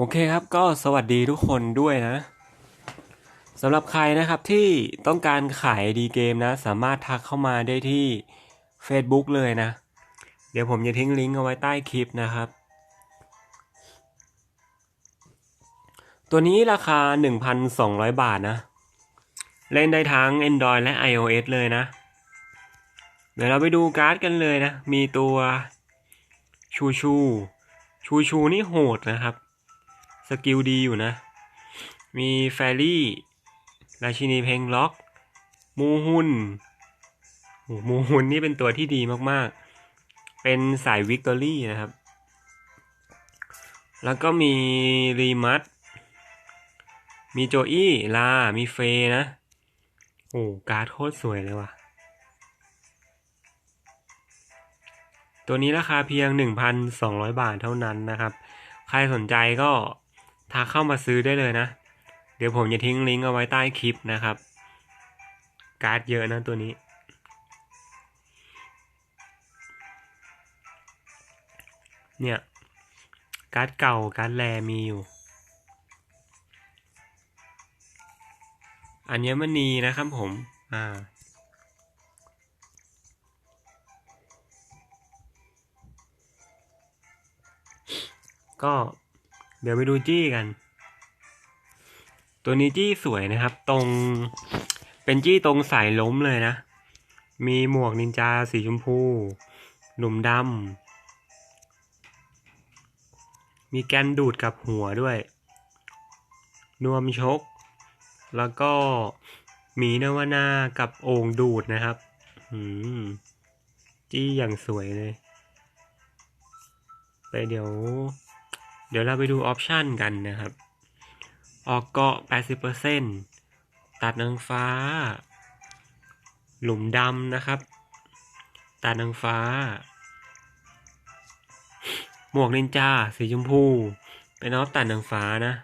โอเคครับก็สวัสดีทุกคนด้วยนะสำหรับใครนะครับที่ต้องการขายดีเกมนะ สามารถทักเข้ามาได้ที่ Facebook เลยนะ เดี๋ยวผมจะทิ้งลิงก์เอาไว้ใต้คลิปนะครับ ตัวนี้ราคา 1,200 บาทนะ เล่นได้ทั้ง Android และ iOS เลยนะ เดี๋ยวเราไปดูการ์ดกันเลยนะ มีตัวชูชู ชูชูนี่โหดนะครับ สกิลดีอยู่นะ มีแฟรี่ ราชินีเพลงล็อก มูฮุนโอ้มูฮุนนี่เป็นตัวที่ดีมากๆ เป็นสายวิกตอรี่นะครับ แล้วก็มีรีมัตมีโจอี้ลา มีเฟย์นะ โอ้การ์ดโคตรสวยเลยว่ะ ตัวนี้ราคาเพียง 1,200 บาทเท่านั้นนะครับ ใครสนใจก็ ทักเข้ามาซื้อได้เลยนะ เดี๋ยวผมจะทิ้งลิงก์เอาไว้ใต้คลิปนะครับ การ์ดเยอะนะตัวนี้ เนี่ยการ์ดเก่าการ์ดแรมีอยู่ อัญมณีนะครับผม อ่าก็ เดี๋ยวไปดูจี้กัน ตัวนี้จี้สวยนะครับ ตรงเป็นจี้ตรงสายล้มเลยนะ มีหมวกนินจาสีชมพูหลุมดำ มีแกนดูดกับหัวด้วย นวมชก แล้วก็มีนวนากับโอ่งดูดนะครับจี้อย่างสวยเลย ไปเดี๋ยว เดี๋ยวเราไปดูออปชันกันนะครับ ออกเกาะ 80%ตัดนางฟ้า หลุมดำนะครับ ตัดนางฟ้า หมวกนินจา สีชมพู เป็นออฟตัดนางฟ้านะ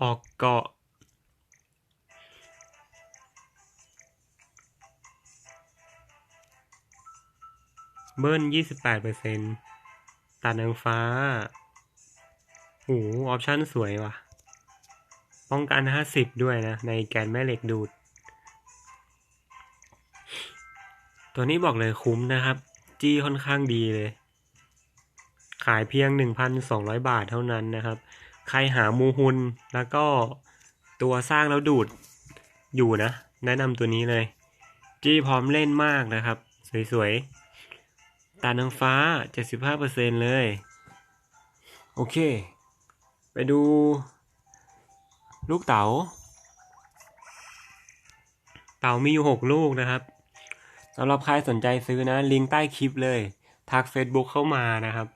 ออกเกาะเบิ้ล28%ตัดนางฟ้า อ้ออปชั่นสวยว่ะ ป้องกัน 50 ด้วยนะ ในแกนแม่เหล็กดูด ตัวนี้บอกเลยคุ้มนะครับ จี้ค่อนข้างดีเลย ขายเพียง 1,200 บาทเท่านั้นนะครับ ใครหามูฮุนแล้วก็ตัวสร้างแล้วดูดอยู่นะ แนะนำตัวนี้เลย จี้พร้อมเล่นมากนะครับ สวยๆ ตานางฟ้า 75%เลย โอเค ไปดู ลูกเต๋า เต่ามีอยู่หกลูกนะครับสำหรับใครสนใจซื้อนะ ลิงก์ใต้คลิปเลย ทัก Facebook เข้ามานะครับ